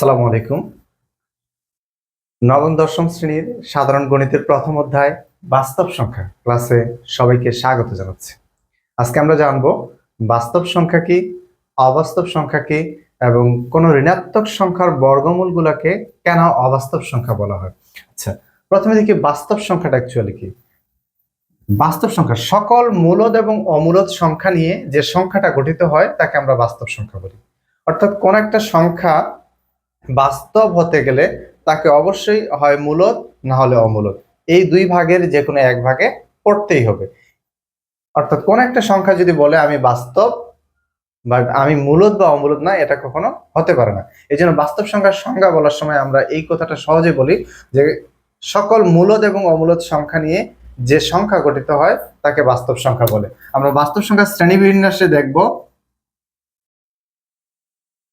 আসসালামু আলাইকুম। নবম, দশম শ্রেণির সাধারণ গণিতের প্রথম অধ্যায় বাস্তব সংখ্যা ক্লাসে সবাইকে স্বাগত জানাচ্ছি। আজকে আমরা জানব বাস্তব সংখ্যা কি, অবাস্তব সংখ্যা কি এবং কোন ঋণাত্মক সংখ্যার বর্গমূলগুলোকে কেন অবাস্তব সংখ্যা বলা হয়। আচ্ছা প্রথমে দেখি বাস্তব সংখ্যাটা অ্যাকচুয়ালি কি। বাস্তব সংখ্যা সকল মূলদ এবং অমূলদ সংখ্যা নিয়ে যে সংখ্যাটা গঠিত হয় তাকে আমরা বাস্তব সংখ্যা বলি। অর্থাৎ কোন একটা সংখ্যা বাস্তব হতে গেলে তাকে অবশ্যই হয় মূলত না হলে অমূলত এই দুই ভাগের যে কোনো এক ভাগে পড়তেই হবে। অর্থাৎ কোন একটা সংখ্যা যদি বলে আমি বাস্তব বাট আমি মূলত বা অমূলত না, এটা কখনো হতে পারে না। এই জন্য বাস্তব সংখ্যার সংজ্ঞা বলার সময় আমরা এই কথাটা সহজে বলি যে সকল মূলত এবং অমূলত সংখ্যা নিয়ে যে সংখ্যা গঠিত হয়, তাকে বাস্তব সংখ্যা বলে। আমরা বাস্তব সংখ্যার শ্রেণীবিন্যাসে দেখব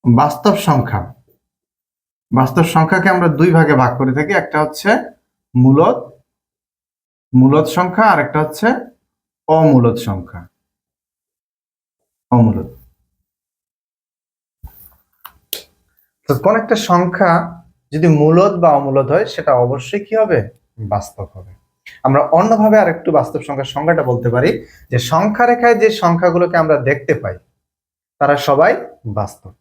বাস্তব সংখ্যা। বাস্তব সংখ্যাকে আমরা দুই ভাগে ভাগ করে থাকি। একটা হচ্ছে মূলত মূলত সংখ্যা, আর একটা হচ্ছে অমূলত সংখ্যা। অমূলত তো কোন একটা সংখ্যা যদি মূলত বা অমূলত হয়, সেটা অবশ্যই কি হবে? বাস্তব হবে। আমরা অন্যভাবে আর একটু বাস্তব সংখ্যার সংজ্ঞাটা বলতে পারি, যে সংখ্যা রেখায় যে সংখ্যাগুলোকে আমরা দেখতে পাই, তারা সবাই বাস্তব।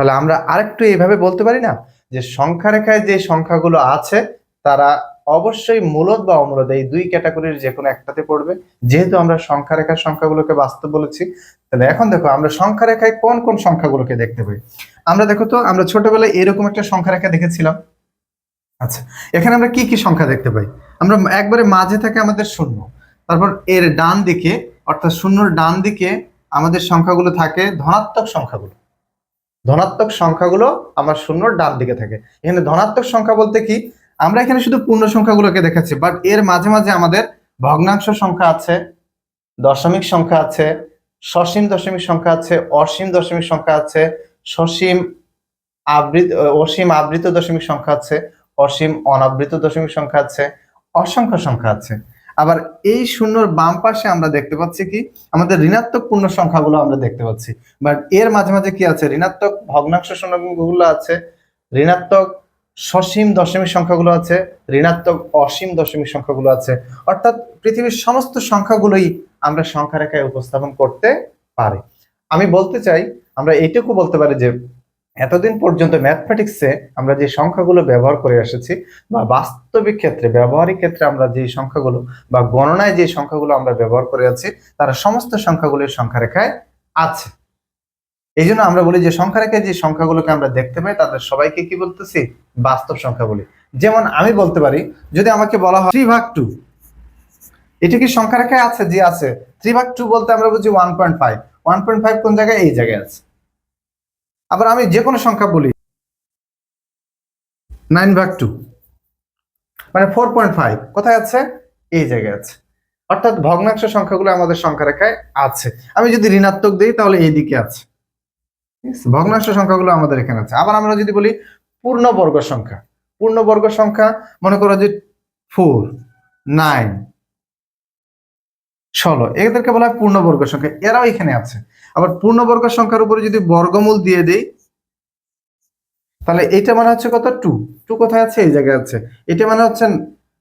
তাহলে আমরা আরেকটু এইভাবে বলতে পারি না? যে সংখ্যা রেখায় যে সংখ্যাগুলো আছে, তারা অবশ্যই মূলদ বা অমূলদ এই দুই ক্যাটাগরির যে কোনো একটাতে পড়বে। যেহেতু আমরা সংখ্যা রেখার সংখ্যাগুলোকে বাস্তব বলেছি, তাহলে এখন দেখো আমরা সংখ্যা রেখায় কোন কোন সংখ্যাগুলোকে দেখতে পাই? আমরা দেখো তো, আমরা ছোটবেলায় এরকম একটা সংখ্যা রেখা দেখেছিলাম। আচ্ছা এখানে আমরা কি কি সংখ্যা দেখতে পাই? আমরা একবারে মাঝে থাকে আমাদের শূন্য। তারপর এর ডান দিকে, অর্থাৎ শূন্যর ডান দিকে আমাদের সংখ্যাগুলো থাকে ধনাত্মক সংখ্যাগুলো। ধনাত্মক সংখ্যাগুলো আমার শূন্যর ডান দিকে থাকে। এখানে ধনাত্মক সংখ্যা বলতে কি? আমরা এখানে শুধু পূর্ণ সংখ্যাগুলোকে দেখাচ্ছি বাট এর মাঝে মাঝে আমাদের ভগ্নাংশ সংখ্যা আছে, দশমিক সংখ্যা আছে, সসীম দশমিক সংখ্যা আছে, অসীম দশমিক সংখ্যা আছে, সসীম আবৃত, অসীম আবৃত দশমিক সংখ্যা আছে, অসীম অনাবৃত দশমিক সংখ্যা আছে, অসংখ্য সংখ্যা আছে। আবার এই শূন্যর বাম পাশে আমরা দেখতে পাচ্ছি কি? আমাদের ঋণাত্মক পূর্ণ সংখ্যাগুলো আমরা দেখতে পাচ্ছি। বাট এর মাঝে মাঝে কি আছে? ঋণাত্মক ভগ্নাংশ সংখ্যাগুলো আছে, ঋণাত্মক সসীম দশমিক সংখ্যাগুলো আছে, ঋণাত্মক অসীম দশমিক সংখ্যাগুলো আছে। অর্থাৎ পৃথিবীর সমস্ত সংখ্যাগুলোই আমরা সংখ্যা রেখায় উপস্থাপন করতে পারি। আমি বলতে চাই, আমরা এইটুকু বলতে পারি যে এতদিন পর্যন্ত ম্যাথমেটিক্সে আমরা যে সংখ্যাগুলো ব্যবহার করে এসেছি বা বাস্তবিক ক্ষেত্রে, ব্যবহারিক ক্ষেত্রে আমরা যে সংখ্যাগুলো বা গণনায় যে সংখ্যাগুলো আমরা ব্যবহার করে আছি, তারা সমস্ত সংখ্যাগুলির সংখ্যা রেখায় আছে। এই জন্য আমরা বলি যে সংখ্যা রেখায় যে সংখ্যাগুলোকে আমরা দেখতে পাই, তাদের সবাইকে কি বলতেছি? বাস্তব সংখ্যা বলি। যেমন আমি বলতে পারি, যদি আমাকে বলা হয় থ্রি ভাগ টু, এটা কি সংখ্যা রেখায় আছে? যে আছে। থ্রি ভাগ টু বলতে আমরা বুঝি one point five one point five কোন জায়গায়? এই জায়গায় আছে। আবার আমি যে কোনো সংখ্যা বলি। নাইন ভাগ টু মানে ফোর পয়েন্ট ফাইভ কোথায় আছে? এই জায়গায় আছে। অর্থাৎ ভগ্নাংশ সংখ্যাগুলো আমাদের সংখ্যা রেখায় আছে। আমি যদি ঋণাত্মক দিই, তাহলে এই দিকে আছে। আছে? ভগ্নাংশ সংখ্যাগুলো আমাদের এখানে আছে। আবার আমরা যদি বলি পূর্ণবর্গ সংখ্যা পূর্ণবর্গ সংখ্যা, মনে করো যে ফোর নাইন ষোলো, এদেরকে বলা হয় পূর্ণবর্গ সংখ্যা। এরাও এখানে আছে। আবার পূর্ণবর্গ সংখ্যার উপরে যদি বর্গমূল দিয়ে দেই, তাহলে এটা মানে হচ্ছে কত? টু টু কোথায় আছে? এই জায়গায় আছে। এটা মানে হচ্ছে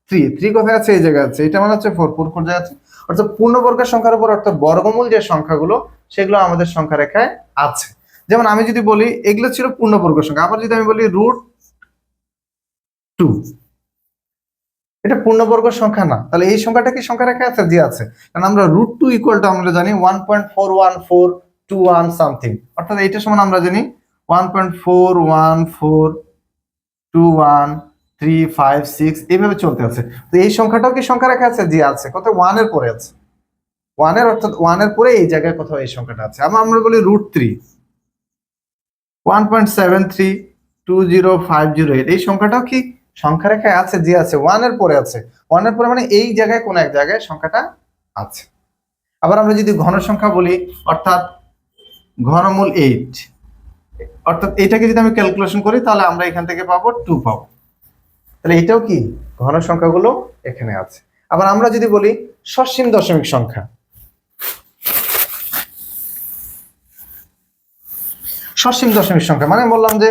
থ্রি থ্রি কোথায় আছে? এই জায়গায় আছে। এটা মানে হচ্ছে ফোর ফোর কোথায় আছে? অর্থাৎ পূর্ণবর্গের সংখ্যার উপর অর্থাৎ বর্গমূল যে সংখ্যাগুলো, সেগুলো আমাদের সংখ্যা রেখায় আছে। যেমন আমি যদি বলি, এগুলো ছিল পূর্ণবর্গ সংখ্যা। আবার যদি আমি বলি রুট টু এটা পূর্ণবর্গ সংখ্যা না। তাহলে এই সংখ্যাটা কি সংখ্যা রেখা আছে? জি, আছে। কারণ আমরা রুট টু ইকুয়াল টু আমরা জানি one point four one four two one something অর্থাৎ এইটা সমান আমরা জানি one point four one four two one three five six এইভাবে চলতে আছে। তো এই সংখ্যাটাও কি সংখ্যা রেখা আছে? জি, আছে। কোথাও ওয়ানের পরে আছে। ওয়ানের অর্থাৎ ওয়ানের পরে এই জায়গায় কোথাও এই সংখ্যাটা আছে। আমরা আমরা বলি root three one point seven three two zero five zero eight এই সংখ্যাটাও কি সংখ্যা রেখায় আছে, জি আছে ওয়ানের পরে আছে। ওয়ানের পরে মানে এই জায়গায় কোন এক জায়গায় সংখ্যাটা আছে। আবার আমরা যদি ঘন সংখ্যা বলি, অর্থাৎ ঘনমূল এইট অর্থাৎ এটাকে যদি আমি ক্যালকুলেশন করি, তাহলে আমরা এখান থেকে পাবো টু পাবো। তাহলে এটাও কি? ঘন সংখ্যাগুলো এখানে আছে। আবার আমরা যদি বলি সসীম দশমিক সংখ্যা। সসীম দশমিক সংখ্যা মানে বললাম যে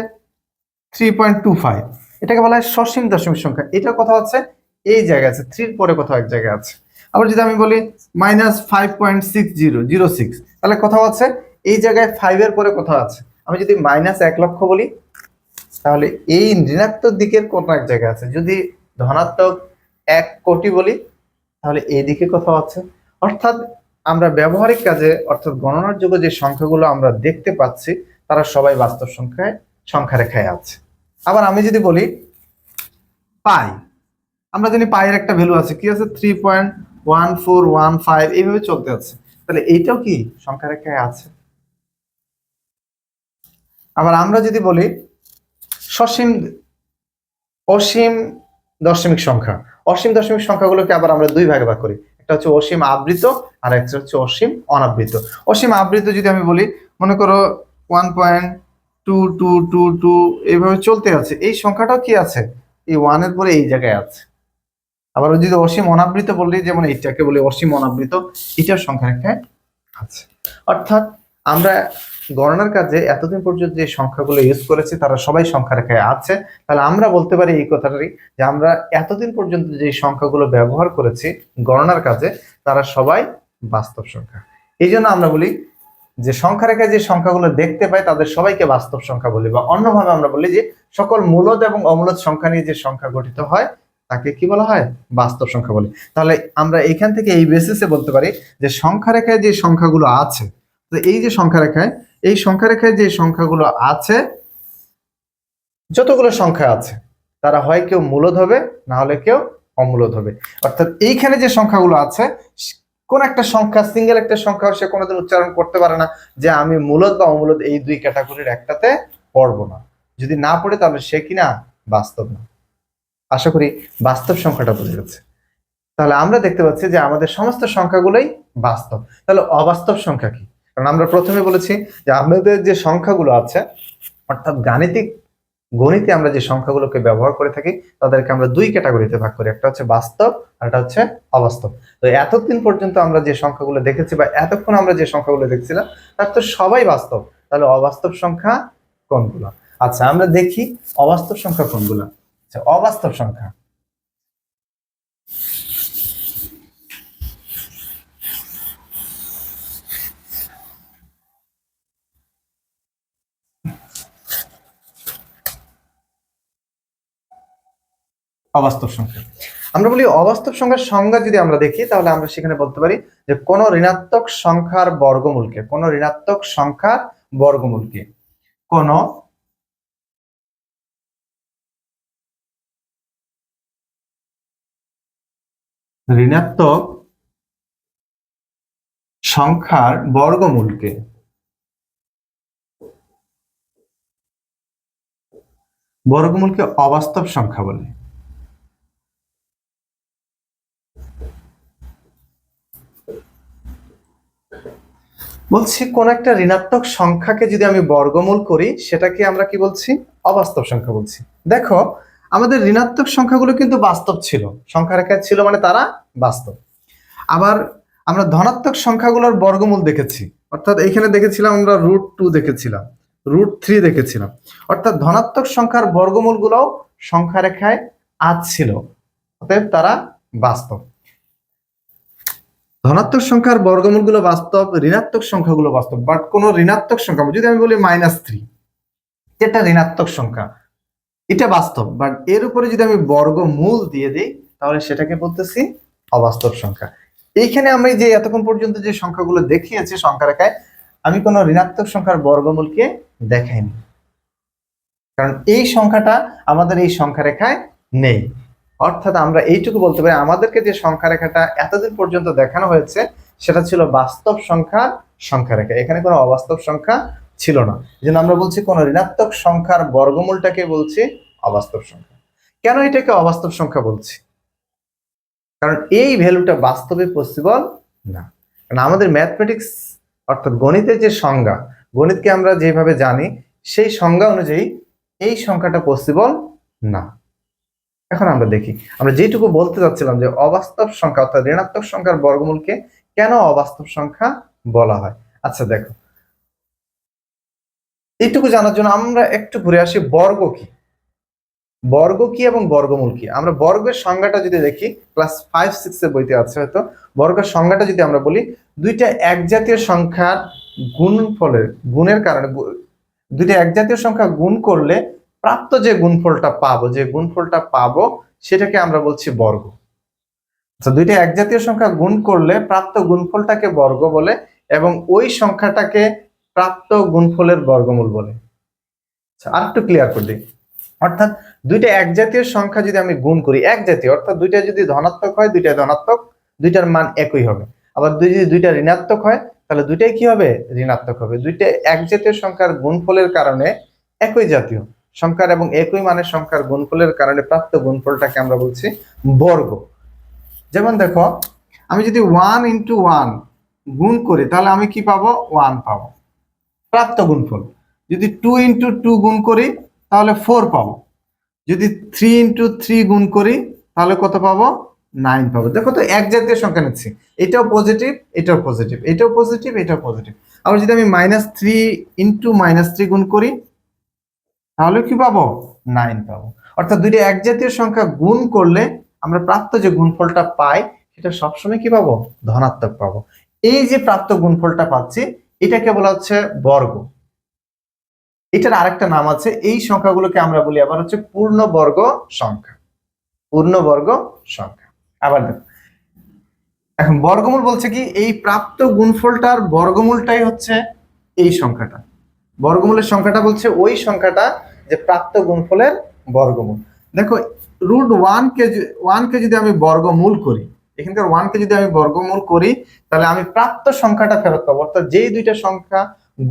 থ্রি পয়েন্ট টু ফাইভ এটাকে বলা হয় সসীম দশমিক সংখ্যা। এটা কথা হচ্ছে এই জায়গায় আছে, থ্রির পরে কোথাও এক জায়গায় আছে। আবার যদি আমি বলি minus five point six zero zero six তাহলে কোথাও আছে? এই জায়গায় ফাইভের পরে কোথাও আছে। আমি যদি মাইনাস এক লক্ষ বলি, তাহলে এই ঋণাত্মক দিকের কোন এক জায়গায় আছে। যদি ধনাত্মক এক কোটি বলি, তাহলে এই দিকে কোথাও আছে। অর্থাৎ আমরা ব্যবহারিক কাজে, অর্থাৎ গণনার যোগ্য যে সংখ্যাগুলো আমরা দেখতে পাচ্ছি, তারা সবাই বাস্তব সংখ্যায় সংখ্যা রেখায় আছে। আবার আমি যদি বলি পাই, আমরা জানি পায়ের একটা ভ্যালু আছে, কি আছে? Three point one four one five এইভাবে চলতে আছে। তাহলে এইটাও কি? সংখ্যা রেখায় আছে। আবার আমরা যদি বলি সসীম, অসীম দশমিক সংখ্যা। অসীম দশমিক সংখ্যাগুলোকে আবার আমরা দুই ভাগে ভাগ করি। একটা হচ্ছে অসীম আবৃত, আর একটা হচ্ছে অসীম অনাবৃত। অসীম আবৃত যদি আমি বলি, মনে করো one point two two two two এইভাবে চলতে আছে। এই সংখ্যাটাও কি আছে? এই ওয়ানের পরে এই জায়গায় আছে। আবার যদি অসীম অনাবৃত বললি যেমন এইটাকে বলি অসীম অনাবৃত, এটার সংখ্যা রেখায় আছে। অর্থাৎ আমরা গণনার কাজে এতদিন পর্যন্ত যে সংখ্যাগুলো ইউজ করেছি, তারা সবাই সংখ্যা রেখায় আছে। তাহলে আমরা বলতে পারি এই কথাটাই যে আমরা এতদিন পর্যন্ত যে সংখ্যাগুলো ব্যবহার করেছি গণনার কাজে, তারা সবাই বাস্তব সংখ্যা। এই জন্য আমরা বলি যে সংখ্যা রেখায় যে সংখ্যাগুলো দেখতে পাই তাদের সবাইকে বাস্তব সংখ্যা বলি বা অন্যভাবে আমরা বলি যে সকল মূলদ এবং অমূলদ সংখ্যা নিয়ে যে সংখ্যা গঠিত হয়, তাকে কি বলা হয়? বাস্তব সংখ্যা বলি। তাহলে আমরা এখান থেকে এই বেসিসে বলতে পারি যে সংখ্যা রেখায় যে সংখ্যাগুলো আছে, তো এই যে সংখ্যা রেখায় এই সংখ্যা রেখায় যে সংখ্যাগুলো আছে, যতগুলো সংখ্যা আছে, তারা হয় কেউ মূলদ হবে, না হলে কেউ অমূলদ হবে। অর্থাৎ এইখানে যে সংখ্যাগুলো আছে কোন একটা সংখ্যা সিঙ্গেল একটা সংখ্যা সে কোনোদিন উচ্চারণ করতে পারে না যে আমি মূলত বা অমূলত এই দুই ক্যাটাগরির একটাতে পড়ব না। যদি না পড়ে তাহলে সে কিনা বাস্তব না। আশা করি বাস্তব সংখ্যাটা বুঝে গেছে। তাহলে আমরা দেখতে পাচ্ছি যে আমাদের সমস্ত সংখ্যাগুলোই বাস্তব। তাহলে অবাস্তব সংখ্যা কি? কারণ আমরা প্রথমে বলেছি যে আমাদের যে সংখ্যাগুলো আছে, অর্থাৎ গাণিতিক গণিতে আমরা যে সংখ্যাগুলোকে ব্যবহার করে থাকি, তাদেরকে আমরা দুই ক্যাটাগরিতে ভাগ করি। একটা হচ্ছে বাস্তব আর একটা হচ্ছে অবাস্তব। তো এতদিন পর্যন্ত আমরা যে সংখ্যাগুলো দেখেছি বা এতক্ষণ আমরা যে সংখ্যাগুলো দেখছিলাম, তার তো সবাই বাস্তব। তাহলে অবাস্তব সংখ্যা কোনগুলো? আচ্ছা আমরা দেখি অবাস্তব সংখ্যা কোনগুলো? আচ্ছা অবাস্তব সংখ্যা। অবাস্তব সংখ্যা। আমরা বলি অবাস্তব সংখ্যার সংজ্ঞা যদি আমরা দেখি, তাহলে আমরা সেখানে বলতে পারি যে কোন ঋণাত্মক সংখ্যার বর্গমূলকে, কোন ঋণাত্মক সংখ্যার বর্গমূলকে, কোন ঋণাত্মক সংখ্যার বর্গমূলকে বর্গমূলকে অবাস্তব সংখ্যা বলে। বলছি, কোন একটা ঋণাত্মক সংখ্যাকে যদি আমি বর্গমূল করি, সেটাকে আমরা কি বলছি? অবাস্তব সংখ্যা বলছি। দেখো, আমাদের ঋণাত্মক সংখ্যাগুলো কিন্তু বাস্তব ছিল। সংখ্যা রেখায় ছিল মানে তারা বাস্তব। আবার আমরা ধনাত্মক সংখ্যাগুলোর বর্গমূল দেখেছি। অর্থাৎ এইখানে দেখেছিলাম আমরা রুট টু দেখেছিলাম, রুট থ্রি দেখেছিলাম। অর্থাৎ ধনাত্মক সংখ্যার বর্গমূলগুলোও সংখ্যা রেখায় আজ ছিল, অতএব তারা বাস্তব। ধনাত্মক সংখ্যার বর্গমূলগুলো বাস্তব, ঋণাত্মক সংখ্যাগুলো বাস্তব বাট কোন ঋণাত্মক সংখ্যা, যদি আমি বলি মাইনাস থ্রি এটা ঋণাত্মক সংখ্যা। এটা বাস্তব বাট এর উপরে যদি আমি বর্গমূল দিয়ে দিই, তাহলে সেটাকে বলতেছি অবাস্তব সংখ্যা। এইখানে আমি যে এতক্ষণ পর্যন্ত যে সংখ্যাগুলো দেখিয়েছি সংখ্যা রেখায়, আমি কোনো ঋণাত্মক সংখ্যার বর্গমূলকে দেখাইনি। কারণ এই সংখ্যাটা আমাদের এই সংখ্যা রেখায় নেই। অর্থাৎ আমরা এইটুকু বলতে পারি, আমাদেরকে যে সংখ্যা রেখাটা এতদিন পর্যন্ত দেখানো হয়েছে, সেটা ছিল বাস্তব সংখ্যার সংখ্যা রেখা এখানে কোনো অবাস্তব সংখ্যা ছিল না। জন্য আমরা বলছি কোনো ঋণাত্মক সংখ্যার বর্গমূলটাকে বলছি অবাস্তব সংখ্যা। কেন এটাকে অবাস্তব সংখ্যা বলছি? কারণ এই ভ্যালুটা বাস্তবে পসিবল না। কারণ আমাদের ম্যাথমেটিক্স অর্থাৎ গণিতের যে সংজ্ঞা, গণিতকে আমরা যেভাবে জানি, সেই সংজ্ঞা অনুযায়ী এই সংখ্যাটা পসিবল না। এখন আমরা দেখি। আমরা যেটুকু বলতে চাচ্ছিলাম যে অবাস্তব সংখ্যা অর্থাৎ ঋণাত্মক সংখ্যার বর্গমূলকে কেন অবাস্তব সংখ্যা বলা হয়? আচ্ছা দেখো। এইটুকু জানার জন্য আমরা একটু ঘুরে আসি, বর্গ কি? বর্গ কি এবং বর্গমূল কি? আমরা বর্গের সংজ্ঞাটা যদি দেখি ক্লাস ফাইভ সিক্স এর বইতে আছে হয়তো। বর্গের সংজ্ঞাটা যদি আমরা বলি, দুইটা এক জাতীয় সংখ্যার গুণফলের, গুণের কারণে, দুইটা এক জাতীয় সংখ্যা গুণ করলে প্রাপ্ত যে গুণফলটা পাবো, যে গুণফলটা পাবো, সেটাকে আমরা বলছি বর্গ। আচ্ছা দুইটা এক জাতীয় সংখ্যা গুণ করলে প্রাপ্ত গুণফলটাকে বর্গ বলে এবং ওই সংখ্যাটাকে প্রাপ্ত গুণফলের বর্গমূল বলে। আর একটু ক্লিয়ার করে দিই অর্থাৎ দুইটা এক জাতীয় সংখ্যা যদি আমি গুণ করি, এক জাতীয়, অর্থাৎ দুইটা যদি ধনাত্মক হয়, দুইটা ধনাত্মক, দুইটার মান একই হবে। আবার দুই যদি দুইটা ঋণাত্মক হয়, তাহলে দুইটাই কি হবে? ঋণাত্মক হবে। দুইটা এক জাতীয় সংখ্যার গুণফলের কারণে একই জাতীয়। সংখ্যার এবং একই মানের সংখ্যার গুণফলের কারণে প্রাপ্ত গুণফলটাকে আমরা বলছি বর্গ। যেমন দেখো, আমি যদি ওয়ান ইন্টু ওয়ান গুণ করি, তাহলে আমি কি পাবো? ওয়ান পাবো। প্রাপ্ত গুণফল। যদি টু ইন্টু টু গুণ করি, তাহলে ফোর পাবো। যদি থ্রি ইন্টু থ্রি গুণ করি, তাহলে কত পাবো? নাইন পাবো। দেখো তো, এক জাতীয় সংখ্যা নিচ্ছি। এটাও পজিটিভ এটাও পজিটিভ এটাও পজিটিভ এটাও পজিটিভ আবার যদি আমি minus three into minus three গুণ করি তাহলে কি পাবো? নাইন পাবো। অর্থাৎ দুইটা এক জাতীয় সংখ্যা গুণ করলে আমরা প্রাপ্ত যে গুণফলটা পাই, সেটা সবসময় কি পাবো? ধনাত্মক পাবো। এই যে প্রাপ্ত গুণফলটা পাচ্ছি, এটাকে বলা হচ্ছে বর্গ। এটার আরেকটা নাম আছে, এই সংখ্যাগুলোকে আমরা বলি আবার হচ্ছে পূর্ণবর্গ সংখ্যা। পূর্ণবর্গ সংখ্যা। আবার দেখো, এখন বর্গমূল বলছে কি, এই প্রাপ্ত গুণফলটার বর্গমূলটাই হচ্ছে এই সংখ্যাটা। বর্গমূলের সংখ্যাটা বলছে ওই সংখ্যাটা যে প্রাপ্ত গুণফলের বর্গমূল। দেখো রুট ওয়ান কে ওয়ান কে যদি আমি বর্গমূল করি, এখানকার ওয়ান কে যদি আমি বর্গমূল করি, তাহলে আমি প্রাপ্ত সংখ্যাটা ফেরত পাবো। অর্থাৎ যেই দুইটা সংখ্যা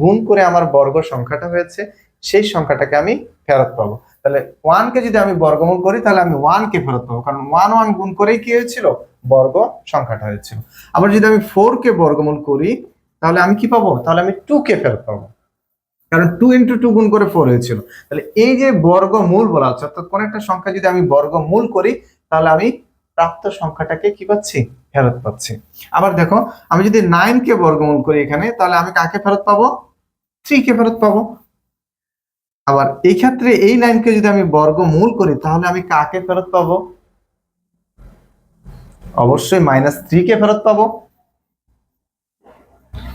গুণ করে আমার বর্গ সংখ্যাটা হয়েছে, সেই সংখ্যাটাকে আমি ফেরত পাবো। তাহলে ওয়ান কে যদি আমি বর্গমূল করি, তাহলে আমি ওয়ান কে ফেরত পাবো। কারণ ওয়ান ওয়ান গুণ করেই কি হয়েছিল? বর্গ সংখ্যাটা হয়েছিল। আবার যদি আমি ফোর কে বর্গমূল করি, তাহলে আমি কি পাবো? তাহলে আমি টু কে ফেরত পাবো। কারণ টু ইন্টু টু গুণ করে ফোর হয়েছিল। তাহলে এই যে বর্গমূল বলা হচ্ছে, অর্থাৎ কোন একটা সংখ্যা যদি আমি বর্গমূল করি, তাহলে আমি প্রাপ্ত সংখ্যাটাকে কি পাচ্ছি? ফেরত পাচ্ছি। আবার দেখো, আমি যদি নাইন কে বর্গমূল করি এখানে, তাহলে আমি কাকে ফেরত পাবো? থ্রি কে ফেরত পাবো। আবার এই ক্ষেত্রে এই নাইনকে যদি আমি বর্গমূল করি, তাহলে আমি কাকে ফেরত পাবো? অবশ্যই মাইনাস থ্রি কে ফেরত পাবো।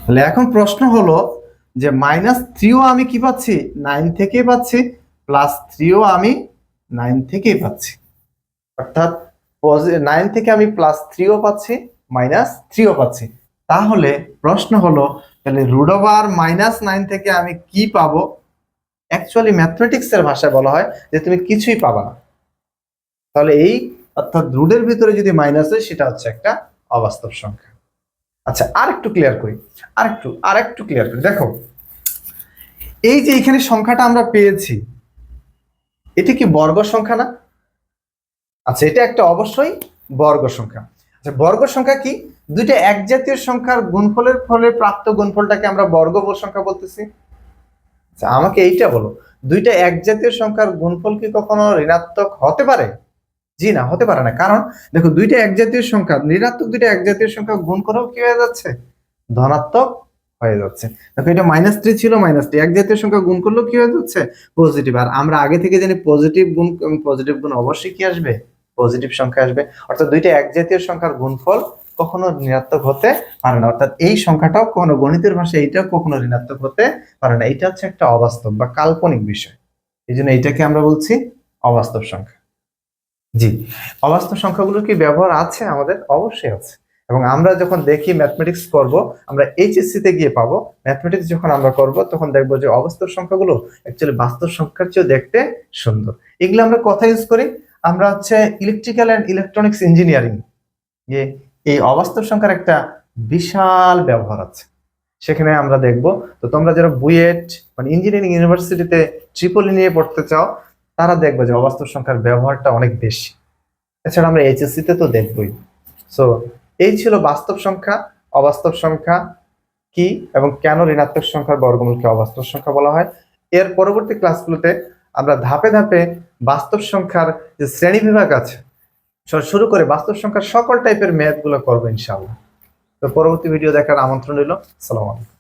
তাহলে এখন প্রশ্ন হলো যে মাইনাস থ্রিও আমি কি পাচ্ছি? নাইন থেকেই পাচ্ছি প্লাস থ্রিও আমি নাইন থেকেই পাচ্ছি। অর্থাৎ নাইন থেকে আমি প্লাস থ্রিও পাচ্ছি মাইনাস থ্রিও পাচ্ছি। তাহলে প্রশ্ন হলো, তাহলে রুট মাইনাস নাইন থেকে আমি কি পাবো? অ্যাকচুয়ালি ম্যাথমেটিক্সের ভাষায় বলা হয় যে তুমি কিছুই পাবা না। তাহলে এই, অর্থাৎ রুটের ভিতরে যদি মাইনাস হয়, সেটা হচ্ছে একটা অবাস্তব সংখ্যা। আচ্ছা আর একটু ক্লিয়ার করি। আর একটু আর একটু ক্লিয়ার করি। দেখো, এই যে এখানে সংখ্যাটা আমরা পেয়েছি, এটা কি বর্গ সংখ্যা না? আচ্ছা এটা একটা অবশ্যই বর্গ সংখ্যা। আচ্ছা বর্গ সংখ্যা কি? দুইটা এক জাতীয় সংখ্যার গুণফলের ফলে প্রাপ্ত গুণফলটাকে আমরা বর্গ সংখ্যা বলতেছি। আচ্ছা আমাকে এইটা বলো, দুইটা এক জাতীয় সংখ্যার গুণফল কি কখনো ঋণাত্মক হতে পারে? জি না, হতে পারে না। কারণ দেখো, দুইটা এক জাতীয় সংখ্যা, ঋণাত্মক দুইটা এক জাতীয় সংখ্যা গুণ করেও কি হয়ে যাচ্ছে? ধনাত্মক হয়ে যাচ্ছে। দেখো, এটা মাইনাস থ্রি ছিল মাইনাস থ্রি এক জাতীয় সংখ্যা গুণ করলেও কি হয়ে যাচ্ছে? পজিটিভ আর আমরা আগে থেকে জানি পজিটিভ গুণ পজিটিভ গুণ অবশ্যই কি আসবে? পজিটিভ সংখ্যা আসবে। অর্থাৎ দুইটা এক জাতীয় সংখ্যার গুণফল কখনো ঋণাত্মক হতে পারে না। অর্থাৎ এই সংখ্যাটাও কখনো গণিতের ভাষায় এইটাও কখনো ঋণাত্মক হতে পারে না। এটা হচ্ছে একটা অবাস্তব বা কাল্পনিক বিষয়। এই জন্য এইটাকে আমরা বলছি অবাস্তব সংখ্যা। জি। অবাস্তব সংখ্যাগুলোর কি ব্যবহার আছে? আমাদের অবশ্যই আছে। এবং আমরা যখন দেখি ম্যাথমেটিক্স করব আমরা এইচএসসি তে গিয়ে পাবো। ম্যাথমেটিক্স যখন আমরা করব, তখন দেখব যে অবাস্তব সংখ্যাগুলো অ্যাকচুয়ালি বাস্তব সংখ্যার চেয়েও দেখতে সুন্দর। এগুলো আমরা কথা ইউজ করি। আমরা হচ্ছে ইলেকট্রিক্যাল অ্যান্ড ইলেকট্রনিক্স ইঞ্জিনিয়ারিং যে এই অবাস্তব সংখ্যার একটা বিশাল ব্যবহার আছে। সেখানে আমরা দেখব, তো তোমরা যারা বুয়েট মানে ইঞ্জিনিয়ারিং ইউনিভার্সিটিতে ট্রিপল নিয়ে পড়তে চাও তারা দেখবে যে অবাস্তব সংখ্যার ব্যবহারটা অনেক বেশি। এছাড়া আমরা এইচএসসি তে তো দেখবই। সো এই ছিল বাস্তব সংখ্যা, অবাস্তব সংখ্যা কি এবং কেন ঋণাত্মক সংখ্যার বর্গমূলকে অবাস্তব সংখ্যা বলা হয়। এর পরবর্তী ক্লাসগুলোতে আমরা ধাপে ধাপে বাস্তব সংখ্যার যে শ্রেণি বিভাগ আছে শুরু করে বাস্তব সংখ্যার সকল টাইপের ম্যাথগুলো করব ইনশাআল্লাহ। তো পরবর্তী ভিডিও দেখার আমন্ত্রণ রইল। সালাম আলাইকুম।